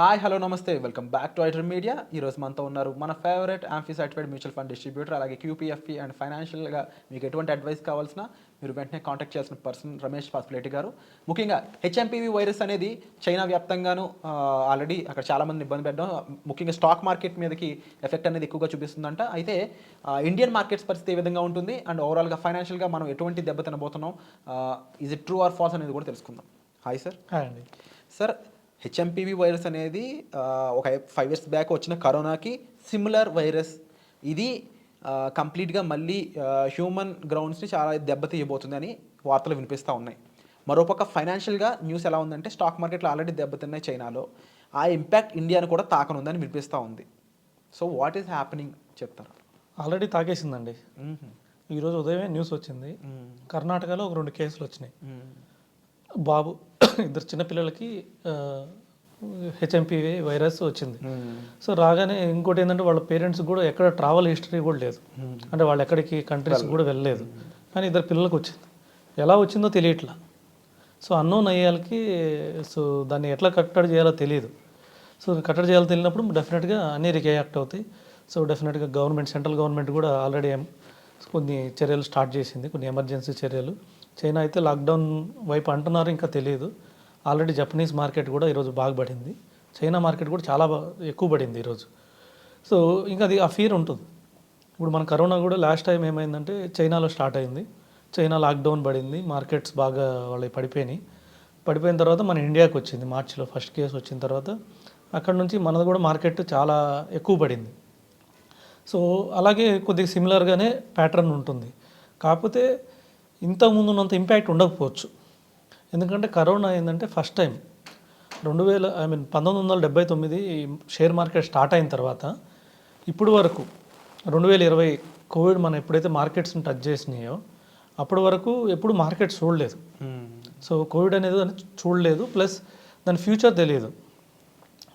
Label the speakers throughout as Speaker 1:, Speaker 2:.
Speaker 1: hi hello నమస్తే. Welcome back to Aitar media. ఈరోజు మనతో ఉన్నారు మన favourite AMFI certified mutual fund distributor అలాగే క్యూపీఎఫ్ఈ అండ్ ఫైనాన్షియల్గా మీకు ఎటువంటి అడ్వైస్ కావాల్సిన మీరు వెంటనే కాంటాక్ట్ చేయాల్సిన పర్సన్ రమేష్ పాస్పిలేటి గారు. ముఖ్యంగా హెచ్ఎంపీవీ వైరస్ అనేది చైనా వ్యాప్తంగాను ఆల్రెడీ అక్కడ చాలామంది ఇబ్బంది పెట్టడం ముఖ్యంగా స్టాక్ మార్కెట్ మీదకి ఎఫెక్ట్ అనేది ఎక్కువగా చూపిస్తుందంట. అయితే ఇండియన్ మార్కెట్స్ పరిస్థితి ఏ విధంగా ఉంటుంది? అండ్ ఓవరాల్గా ఫైనాన్షియల్గా మనం ఎటువంటి దెబ్బ తినబోతున్నాం? Is it true or false అనేది కూడా తెలుసుకుందాం. హాయ్ సార్
Speaker 2: హాయ్ అండి
Speaker 1: సార్ హెచ్ఎంపీవీ వైరస్ అనేది ఒక ఫైవ్ ఇయర్స్ బ్యాక్ వచ్చిన కరోనాకి సిమిలర్ వైరస్ ఇది కంప్లీట్గా మళ్ళీ హ్యూమన్ గ్రౌండ్స్ని చాలా దెబ్బతీయబోతుందని వార్తలు వినిపిస్తూ ఉన్నాయి. మరోపక్క ఫైనాన్షియల్గా న్యూస్ ఎలా ఉందంటే స్టాక్ మార్కెట్లో ఆల్రెడీ దెబ్బతిన్నాయి చైనాలో. ఆ ఇంపాక్ట్ ఇండియాను కూడా తాకనుందని వినిపిస్తూ ఉంది. సో వాట్ ఈస్ హ్యాపెనింగ్ చెప్తారా?
Speaker 2: ఆల్రెడీ తాకేసిందండి. ఈరోజు ఉదయమే న్యూస్ వచ్చింది. కర్ణాటకలో ఒక రెండు కేసులు వచ్చినాయి. బాబు ఇద్దరు చిన్నపిల్లలకి హెచ్ఎంపీ వైరస్ వచ్చింది. సో రాగానే ఇంకోటి ఏంటంటే వాళ్ళ పేరెంట్స్ కూడా ఎక్కడ ట్రావెల్ హిస్టరీ కూడా లేదు. అంటే వాళ్ళు ఎక్కడికి కంట్రీస్ కూడా వెళ్ళలేదు. కానీ ఇద్దరు పిల్లలకు వచ్చింది. ఎలా వచ్చిందో తెలియట్లా. సో అన్నోన్ అయ్యాలకి సో దాన్ని ఎట్లా కట్టడి చేయాలో తెలియదు సో కట్టడి చేయాలో తెలియనప్పుడు డెఫినెట్గా అన్ని రియాక్ట్ అవుతాయి. సో డెఫినెట్గా గవర్నమెంట్ సెంట్రల్ గవర్నమెంట్ కూడా ఆల్రెడీ కొన్ని చర్యలు స్టార్ట్ చేసింది. కొన్ని ఎమర్జెన్సీ చర్యలు. చైనా అయితే లాక్డౌన్ వైపు అంటున్నారు ఇంకా తెలియదు ఆల్రెడీ జపనీస్ మార్కెట్ కూడా ఈరోజు బాగా పడింది. చైనా మార్కెట్ కూడా చాలా ఎక్కువ పడింది ఈరోజు. సో ఇంకా అది ఆ ఫీర్ ఉంటుంది. ఇప్పుడు మన కరోనా కూడా లాస్ట్ టైం ఏమైందంటే చైనాలో స్టార్ట్ అయింది. చైనా లాక్డౌన్ పడింది మార్కెట్స్ బాగా వాళ్ళవి పడిపోయినాయి. పడిపోయిన తర్వాత మన ఇండియాకి వచ్చింది మార్చిలో ఫస్ట్ కేసు వచ్చిన తర్వాత. అక్కడ నుంచి మనది కూడా మార్కెట్ చాలా ఎక్కువ పడింది. సో అలాగే కొద్దిగా సిమిలర్గానే ప్యాటర్న్ ఉంటుంది. కాకపోతే ఇంతకుముందు ఉన్నంత ఇంపాక్ట్ ఉండకపోవచ్చు. ఎందుకంటే కరోనా ఏంటంటే ఫస్ట్ టైం రెండు వేల ఐ మీన్ పంతొమ్మిది వందల డెబ్బై తొమ్మిది షేర్ మార్కెట్ స్టార్ట్ అయిన తర్వాత ఇప్పుడు వరకు రెండు వేల ఇరవై కోవిడ్ మనం ఎప్పుడైతే మార్కెట్స్ని టచ్ చేసినాయో అప్పటి వరకు ఎప్పుడు మార్కెట్ చూడలేదు. సో కోవిడ్ అనేది దాన్ని చూడలేదు. ప్లస్ దాని ఫ్యూచర్ తెలియదు.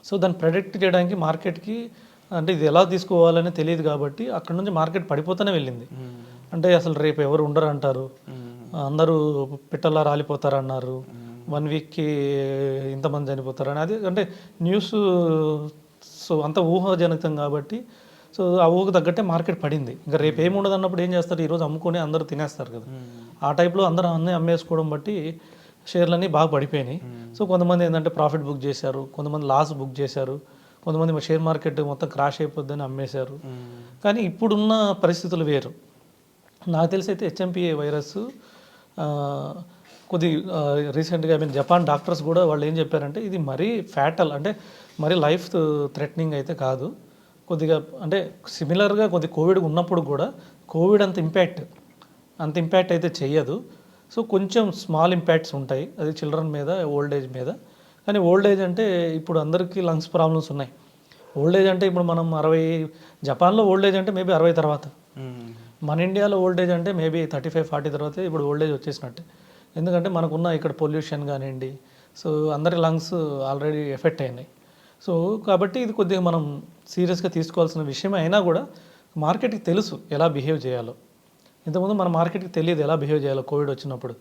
Speaker 2: సో దాన్ని ప్రెడిక్ట్ చేయడానికి మార్కెట్కి అంటే ఇది ఎలా తీసుకోవాలని తెలియదు కాబట్టి అక్కడ నుంచి మార్కెట్ పడిపోతూనే వెళ్ళింది. అంటే అసలు రేపు ఎవరు ఉండరు అంటారు అందరూ పిట్టల్లా రాలిపోతారు అన్నారు వన్ వీక్కి ఇంతమంది చనిపోతారు అని అది అంటే న్యూస్ సో అంత ఊహాజనితం కాబట్టి సో ఆ ఊహకు తగ్గట్టే మార్కెట్ పడింది. ఇంకా రేపు ఏమి ఉండదు అన్నప్పుడు ఏం చేస్తారు? ఈరోజు అమ్ముకొని అందరూ తినేస్తారు కదా. ఆ టైప్లో అందరూ అన్నీ అమ్మేసుకోవడం బట్టి షేర్లన్నీ బాగా పడిపోయినాయి. సో కొంతమంది ఏంటంటే ప్రాఫిట్ బుక్ చేశారు కొంతమంది లాస్ బుక్ చేశారు కొంతమంది షేర్ మార్కెట్ మొత్తం క్రాష్ అయిపోద్దని అమ్మేశారు. కానీ ఇప్పుడున్న పరిస్థితులు వేరు. నాకు తెలిసి అయితే హెచ్ఎంపిఏ వైరస్ కొద్ది రీసెంట్గా ఐ మీన్ జపాన్ డాక్టర్స్ కూడా వాళ్ళు ఏం చెప్పారంటే ఇది మరీ ఫ్యాటల్ అంటే మరీ లైఫ్ థ్రెటనింగ్ అయితే కాదు. కొద్దిగా అంటే సిమిలర్గా కొద్ది కోవిడ్ ఉన్నప్పుడు కూడా కోవిడ్ అంత ఇంపాక్ట్ అంత ఇంపాక్ట్ అయితే చెయ్యదు. సో కొంచెం స్మాల్ ఇంపాక్ట్స్ ఉంటాయి. అది చిల్డ్రన్ మీద ఓల్డ్ ఏజ్ మీద. కానీ ఓల్డ్ ఏజ్ అంటే ఇప్పుడు అందరికీ లంగ్స్ ప్రాబ్లమ్స్ ఉన్నాయి. ఓల్డ్ ఏజ్ అంటే ఇప్పుడు మనం అరవై జపాన్లో ఓల్డ్ ఏజ్ అంటే మేబీ అరవై తర్వాత. మన ఇండియాలో ఓల్డ్ ఏజ్ అంటే మేబీ థర్టీ ఫైవ్ ఫార్టీ తర్వాత ఇప్పుడు ఓల్డ్ ఏజ్ వచ్చేసినట్టే. ఎందుకంటే మనకున్న ఇక్కడ పొల్యూషన్ కానివ్వండి సో అందరి లంగ్స్ ఆల్రెడీ ఎఫెక్ట్ అయినాయి. సో కాబట్టి ఇది కొద్దిగా మనం సీరియస్గా తీసుకోవాల్సిన విషయం అయినా కూడా మార్కెట్కి తెలుసు ఎలా బిహేవ్ చేయాలో. ఇంతకుముందు మన మార్కెట్కి తెలియదు ఎలా బిహేవ్ చేయాలో కోవిడ్ వచ్చినప్పుడు.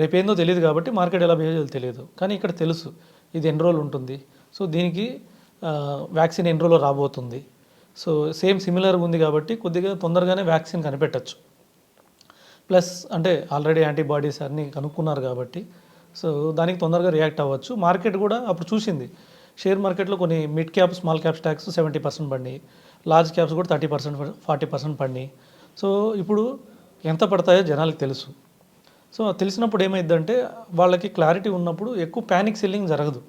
Speaker 2: రేపేందో తెలియదు కాబట్టి మార్కెట్ ఎలా బిహేవ్ చేయాలో తెలియదు. కానీ ఇక్కడ తెలుసు ఇది ఎన్ని రోజులు ఉంటుంది. సో దీనికి వ్యాక్సిన్ ఎన్ని రోజులు రాబోతుంది. సో సేమ్ సిమిలర్గా ఉంది కాబట్టి కొద్దిగా తొందరగానే వ్యాక్సిన్ కనిపెట్టచ్చు. ప్లస్ అంటే ఆల్రెడీ యాంటీబాడీస్ అన్నీ కనుక్కున్నారు కాబట్టి సో దానికి తొందరగా రియాక్ట్ అవ్వచ్చు. మార్కెట్ కూడా అప్పుడు చూసింది. షేర్ మార్కెట్లో కొన్ని mid cap small cap stocks seventy percent పడినాయి. లార్జ్ క్యాప్స్ కూడా థర్టీ పర్సెంట్ ఫార్టీ పర్సెంట్ పడినాయి. సో ఇప్పుడు ఎంత పడతాయో జనాలకు తెలుసు. సో తెలిసినప్పుడు ఏమైందంటే వాళ్ళకి క్లారిటీ ఉన్నప్పుడు ఎక్కువ ప్యానిక్ సెల్లింగ్ జరగదు.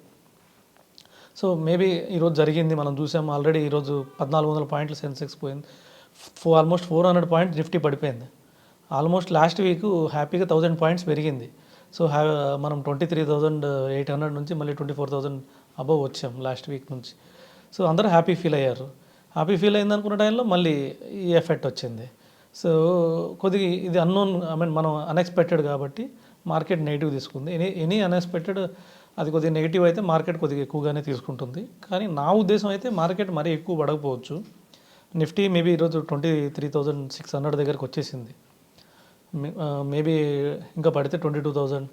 Speaker 2: సో మేబీ ఈరోజు జరిగింది మనం చూసాం ఆల్రెడీ ఈరోజు పద్నాలుగు వందల పాయింట్లు సెన్సెక్స్ పోయింది. Four almost four hundred point Nifty పడిపోయింది. ఆల్మోస్ట్ లాస్ట్ వీక్ హ్యాపీగా థౌజండ్ పాయింట్స్ పెరిగింది. సో హ్యా మనం twenty three thousand eight hundred నుంచి మళ్ళీ ట్వంటీ ఫోర్ థౌజండ్ అబవ్ వచ్చాం లాస్ట్ వీక్ నుంచి. సో అందరూ హ్యాపీ ఫీల్ అయ్యారు. హ్యాపీ ఫీల్ అయింది అనుకున్న టైంలో మళ్ళీ ఈ ఎఫెక్ట్ వచ్చింది. సో కొద్దిగా ఇది అన్నోన్ ఐ మీన్ మనం అన్ఎక్స్పెక్టెడ్ కాబట్టి మార్కెట్ నెగిటివ్ తీసుకుంది. ఎనీ ఎనీ అన్ఎక్స్పెక్టెడ్ అది కొద్దిగా నెగిటివ్ అయితే మార్కెట్ కొద్దిగా ఎక్కువగానే తీసుకుంటుంది. కానీ నా ఉద్దేశం అయితే మార్కెట్ మరీ ఎక్కువ పడకపోవచ్చు. నిఫ్టీ మేబీ ఈరోజు twenty three thousand six hundred దగ్గరకు వచ్చేసింది. మేబీ ఇంకా పడితే twenty two thousand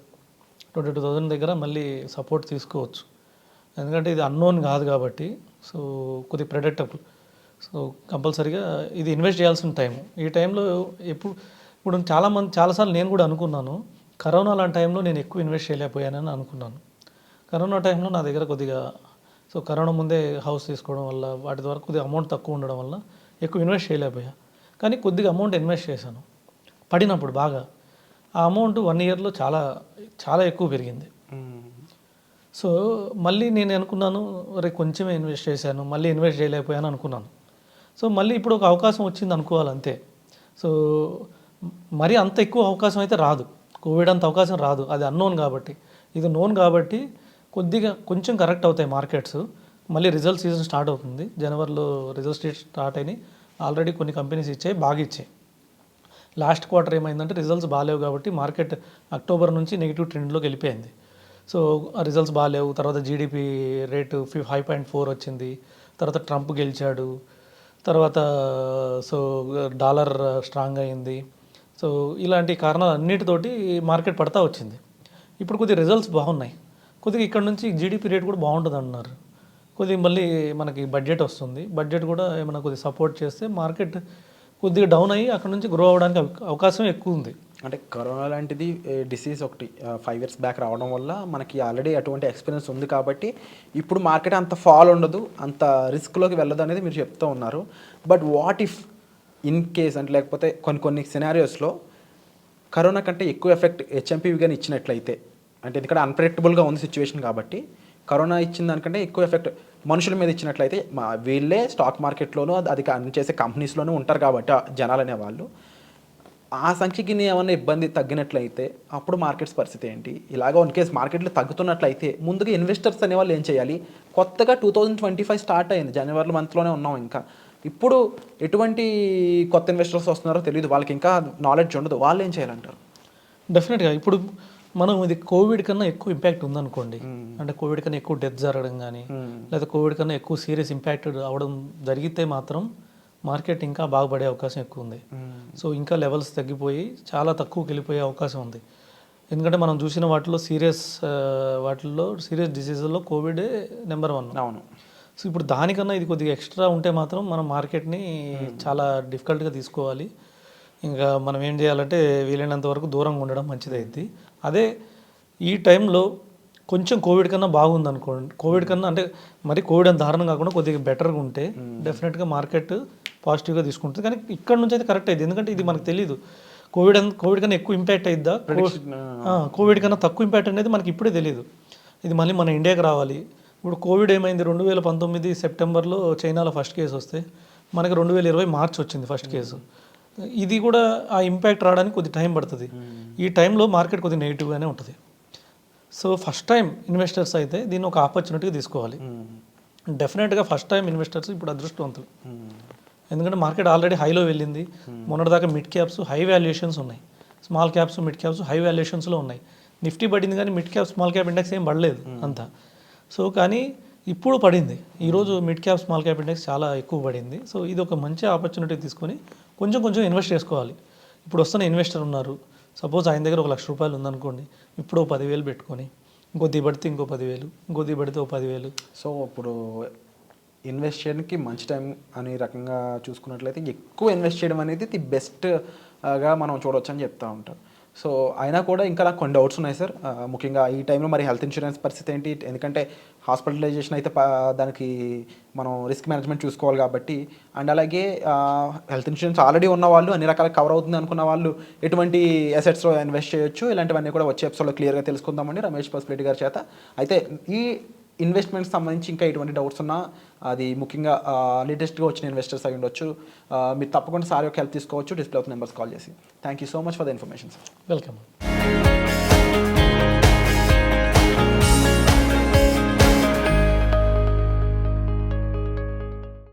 Speaker 2: twenty two thousand దగ్గర మళ్ళీ సపోర్ట్ తీసుకోవచ్చు. ఎందుకంటే ఇది అన్నోన్ కాదు కాబట్టి సో కొద్ది ప్రెడక్టబుల్ సో కంపల్సరీగా ఇది ఇన్వెస్ట్ చేయాల్సిన టైం ఈ టైంలో ఎప్పుడు ఇప్పుడు చాలామంది చాలాసార్లు నేను కూడా అనుకున్నాను కరోనా లాంటి టైంలో నేను ఎక్కువ ఇన్వెస్ట్ చేయలేకపోయానని అనుకున్నాను. కరోనా టైంలో నా దగ్గర కొద్దిగా సో కరోనా ముందే హౌస్ తీసుకోవడం వల్ల వాటి ద్వారా కొద్దిగా అమౌంట్ తక్కువ ఉండడం వల్ల ఎక్కువ ఇన్వెస్ట్ చేయలేకపోయా. కానీ కొద్దిగా అమౌంట్ ఇన్వెస్ట్ చేశాను. పడినప్పుడు బాగా. ఆ అమౌంట్ వన్ ఇయర్లో చాలా చాలా ఎక్కువ పెరిగింది. సో మళ్ళీ నేను అనుకున్నాను రే కొంచెమే ఇన్వెస్ట్ చేశాను మళ్ళీ ఇన్వెస్ట్ చేయలేకపోయాను అనుకున్నాను. సో మళ్ళీ ఇప్పుడు ఒక అవకాశం వచ్చింది అనుకోవాలి అంతే సో మరి అంత ఎక్కువ అవకాశం అయితే రాదు. కోవిడ్ అంత అవకాశం రాదు. అది అన్నోన్ కాబట్టి. ఇది నోన్ కాబట్టి కొద్దిగా కొంచెం కరెక్ట్ అవుతాయి మార్కెట్స్ మళ్ళీ రిజల్ట్ సీజన్ స్టార్ట్ అవుతుంది. జనవరిలో రిజల్ట్ స్టార్ట్ అయినాయి. ఆల్రెడీ కొన్ని కంపెనీస్ ఇచ్చాయి బాగా ఇచ్చాయి. లాస్ట్ క్వార్టర్ ఏమైందంటే రిజల్ట్స్ బాగాలేవు కాబట్టి మార్కెట్ అక్టోబర్ నుంచి నెగిటివ్ ట్రెండ్లోకి వెళ్ళిపోయింది. సో రిజల్ట్స్ బాగాలేవు. తర్వాత GDP rate five point four వచ్చింది. తర్వాత ట్రంప్ గెలిచాడు. తర్వాత సో డాలర్ స్ట్రాంగ్ అయింది. సో ఇలాంటి కారణాలు అన్నిటితోటి మార్కెట్ పడతా వచ్చింది. ఇప్పుడు కొద్దిగా రిజల్ట్స్ బాగున్నాయి. కొద్దిగా ఇక్కడ నుంచి జీడిపి రేట్ కూడా బాగుంటుంది అన్నారు కొద్దిగా మళ్ళీ మనకి బడ్జెట్ వస్తుంది. బడ్జెట్ కూడా ఏమైనా కొద్దిగా సపోర్ట్ చేస్తే మార్కెట్ కొద్దిగా డౌన్ అయ్యి అక్కడ నుంచి గ్రో అవ్వడానికి అవకాశం ఎక్కువ ఉంది.
Speaker 1: అంటే కరోనా లాంటిది డిసీజ్ ఒకటి ఫైవ్ ఇయర్స్ బ్యాక్ రావడం వల్ల మనకి ఆల్రెడీ అటువంటి ఎక్స్పీరియన్స్ ఉంది కాబట్టి ఇప్పుడు మార్కెట్ అంత ఫాల్ ఉండదు అంత రిస్క్లోకి వెళ్ళదు అనేది మీరు చెప్తూ ఉన్నారు. But what if in case అంటే లేకపోతే కొన్ని కొన్ని సినారియోస్లో కరోనా కంటే ఎక్కువ ఎఫెక్ట్ హెచ్ఎంపీవి కానీ ఇచ్చినట్లయితే అంటే ఎందుకంటే అన్ప్రెడిక్టబుల్గా ఉంది సిచ్యువేషన్ కాబట్టి కరోనా ఇచ్చిన దానికంటే ఎక్కువ ఎఫెక్ట్ మనుషుల మీద ఇచ్చినట్లయితే మా వీళ్ళే స్టాక్ మార్కెట్లోనూ అది- అది అన్ని చేసే కంపెనీస్లోనూ ఉంటారు కాబట్టి ఆ జనాలు అనేవాళ్ళు. ఆ సంఖ్యకి ఏమైనా ఇబ్బంది తగ్గినట్లయితే అప్పుడు మార్కెట్స్ పరిస్థితి ఏంటి? ఇలాగ వన్ కేసు మార్కెట్లు తగ్గుతున్నట్లయితే ముందుగా ఇన్వెస్టర్స్ అనేవాళ్ళు ఏం చేయాలి? కొత్తగా two thousand twenty five start అయింది జనవరి మంత్లోనే ఉన్నాం ఇంకా. ఇప్పుడు ఎటువంటి కొత్త ఇన్వెస్టర్స్ వస్తున్నారో తెలియదు వాళ్ళకి ఇంకా నాలెడ్జ్ ఉండదు. వాళ్ళు ఏం చేయాలంటారు?
Speaker 2: డెఫినెట్గా ఇప్పుడు మనం ఇది కోవిడ్ కన్నా ఎక్కువ ఇంపాక్ట్ ఉందనుకోండి. అంటే కోవిడ్ కన్నా ఎక్కువ డెత్ జరగడం కానీ లేదా కోవిడ్ కన్నా ఎక్కువ సీరియస్ ఇంపాక్ట్ అవడం జరిగితే మాత్రం మార్కెట్ ఇంకా బాగుపడే అవకాశం ఎక్కువ ఉంది. సో ఇంకా లెవెల్స్ తగ్గిపోయి చాలా తక్కువకి వెళ్ళిపోయే అవకాశం ఉంది. ఎందుకంటే మనం చూసిన వాటిలో సీరియస్ వాటిల్లో సీరియస్ డిసీజుల్లో కోవిడే నెంబర్ వన్
Speaker 1: అవును.
Speaker 2: సో ఇప్పుడు దానికన్నా ఇది కొద్దిగా ఎక్స్ట్రా ఉంటే మాత్రం మనం మార్కెట్ని చాలా డిఫికల్ట్గా తీసుకోవాలి. ఇంకా మనం ఏం చేయాలంటే వీలైనంత వరకు దూరంగా ఉండడం మంచిదైద్ది. అదే ఈ టైంలో కొంచెం కోవిడ్ కన్నా బాగుంది అనుకోండి కోవిడ్ కన్నా అంటే మరి కోవిడ్ అంత దారుణం కాకుండా కొద్దిగా బెటర్గా ఉంటే డెఫినెట్గా మార్కెట్ పాజిటివ్గా తీసుకుంటుంది. కానీ ఇక్కడ నుంచి అయితే కరెక్ట్ అయింది. ఎందుకంటే ఇది మనకు తెలియదు కోవిడ్ అన్- కోవిడ్ కన్నా ఎక్కువ ఇంపాక్ట్ అయిద్దా? కోవిడ్ కన్నా తక్కువ ఇంపాక్ట్ అనేది మనకి ఇప్పుడే తెలియదు ఇది మళ్ళీ మన ఇండియాకి రావాలి. ఇప్పుడు కోవిడ్ ఏమైంది? రెండు వేల పంతొమ్మిది సెప్టెంబర్లో చైనాలో ఫస్ట్ కేసు వస్తే మనకి రెండు వేల ఇరవై మార్చ్ వచ్చింది ఫస్ట్ కేసు ఇది కూడా ఆ ఇంపాక్ట్ రావడానికి కొద్ది టైం పడుతుంది. ఈ టైంలో మార్కెట్ కొద్ది నెగిటివ్గానే ఉంటుంది. సో ఫస్ట్ టైం ఇన్వెస్టర్స్ అయితే దీన్ని ఒక ఆపర్చునిటీగా తీసుకోవాలి. డెఫినెట్గా ఫస్ట్ టైం ఇన్వెస్టర్స్ ఇప్పుడు అదృష్టవంతులు. ఎందుకంటే మార్కెట్ ఆల్రెడీ హైలో వెళ్ళింది. మొన్నటిదాకా మిడ్ క్యాప్స్ హై వాల్యుయేషన్స్ ఉన్నాయి. Small caps mid caps high వాల్యుయేషన్స్లో ఉన్నాయి. నిఫ్టీ పడింది కానీ mid cap small cap index ఏం పడలేదు అంతా. సో కానీ ఇప్పుడు పడింది. ఈరోజు mid cap small cap index చాలా ఎక్కువ పడింది. సో ఇది ఒక మంచి ఆపర్చునిటీ తీసుకొని కొంచెం కొంచెం ఇన్వెస్ట్ చేసుకోవాలి. ఇప్పుడు వస్తున్న ఇన్వెస్టర్ ఉన్నారు. సపోజ్ ఆయన దగ్గర ఒక లక్ష రూపాయలు ఉందనుకోండి ఇప్పుడు ఓ పదివేలు పెట్టుకొని ఇంకో దిబడితే ఇంకో పదివేలు ఇంకో దిబడితే ఓ పదివేలు.
Speaker 1: సో ఇప్పుడు ఇన్వెస్ట్ చేయడానికి మంచి టైం అనే రకంగా చూసుకున్నట్లయితే ఎక్కువ ఇన్వెస్ట్ చేయడం అనేది ది బెస్ట్గా మనం చూడవచ్చు అని చెప్తా ఉంటారు సో అయినా కూడా ఇంకా నాకు కొన్ని డౌట్స్ ఉన్నాయి సార్. ముఖ్యంగా ఈ టైంలో మరి హెల్త్ ఇన్సూరెన్స్ పరిస్థితి ఏంటి? ఎందుకంటే హాస్పిటలైజేషన్ అయితే దానికి మనం రిస్క్ మేనేజ్మెంట్ చూసుకోవాలి కాబట్టి. అండ్ అలాగే హెల్త్ ఇన్సూరెన్స్ ఆల్రెడీ ఉన్న వాళ్ళు అన్ని రకాల కవర్ అవుతుంది అనుకున్న వాళ్ళు ఎటువంటి అసెట్స్లో ఇన్వెస్ట్ చేయొచ్చు? ఇలాంటివన్నీ కూడా వచ్చే ఎపిసోడ్లో క్లియర్గా తెలుసుకుందామండి రమేష్ పసుపులేటి గారి చేత. అయితే ఈ ఇన్వెస్ట్మెంట్ సంబంధించి ఇంకా ఎటువంటి డౌట్స్ ఉన్నా అది ముఖ్యంగా లేటెస్ట్గా వచ్చిన ఇన్వెస్టర్స్ అయి ఉండొచ్చు. మీరు తప్పకుండా సార్ యొక్క హెల్ప్ తీసుకోవచ్చు. డిస్ప్లే ఆఫ్ నెంబర్స్ కాల్ చేసి. Thank you so much for the information sir
Speaker 2: welcome